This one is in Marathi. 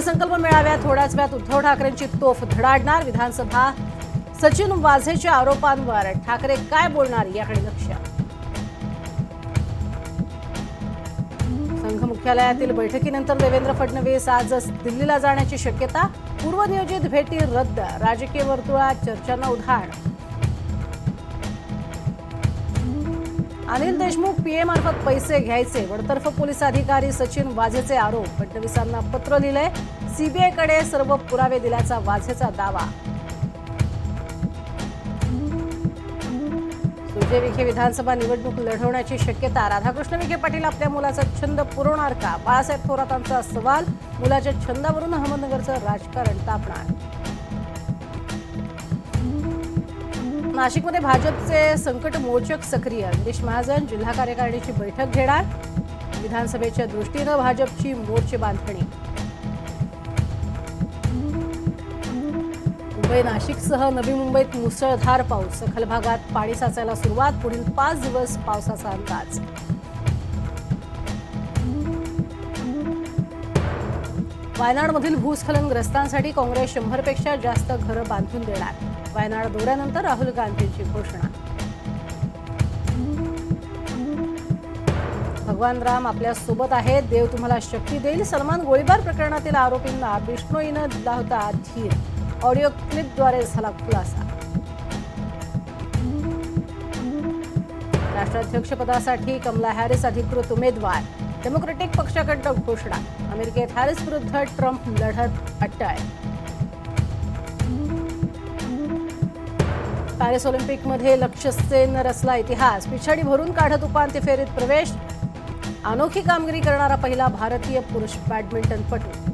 संकल्प मेळाव्यात थोड्याच वेळात उद्धव ठाकरेंची तोफ धडाडणार विधानसभा. सचिन वाझेच्या आरोपांवर ठाकरे काय बोलणार याकडे लक्ष. संघ मुख्यालयातील बैठकीनंतर देवेंद्र फडणवीस आज दिल्लीला जाण्याची शक्यता. पूर्वनियोजित भेटी रद्द राजकीय वर्तुळात चर्चांना उधाण. अनिल देशमुख पी मार्फत पैसे घ्यायचे. वडतर्फ पोलीस अधिकारी सचिन वाझेचे आरोप. फडणवीसांना पत्र लिहिलंय. सीबीआयकडे सर्व पुरावे दिल्याचा वाझेचा दावा. सुजय विखे विधानसभा निवडणूक लढवण्याची शक्यता. राधाकृष्ण विखे पाटील आपल्या मुलाचा छंद पुरवणार का? बाळासाहेब थोरातांचा सवाल. मुलाच्या छंदावरून अहमदनगरचं राजकारण तापणार. नाशिकमध्ये भाजपचे संकट मोचक सक्रिय. गिरीश महाजन जिल्हा कार्यकारिणीची बैठक घेणार. विधानसभेच्या दृष्टीनं भाजपची मोर्चे बांधणी. मुंबई नाशिकसह नवी मुंबईत मुसळधार पाऊस. सखल भागात पाणी साचायला सुरुवात. पुढील पाच दिवस पावसाचा अंदाज. वायनाडमधील भूस्खलनग्रस्तांसाठी काँग्रेस शंभरपेक्षा जास्त घरं बांधून देणार. वायनाड दौऱ्यानंतर राहुल गांधींची घोषणा. भगवान राम आपल्यासोबत आहेत. देव तुम्हाला शक्ती देईल. सलमान गोळीबार प्रकरणातील आरोपींना बिष्णोईनं दिला होता धीर. ऑडिओ क्लिपद्वारे झाला खुलासा. राष्ट्राध्यक्षपदासाठी कमला हॅरिस अधिकृत उमेदवार. डेमोक्रेटिक पक्षाकडनं घोषणा. अमेरिकेत हॅरिस विरुद्ध ट्रम्प लढत अट्टळ पॅरिस ऑलिम्पिकमध्ये लक्ष्य रचला इतिहास. पिछाडी भरून काढत उपांत्य फेरीत प्रवेश. अनोखी कामगिरी करणारा पहिला भारतीय पुरुष बॅडमिंटनपटू.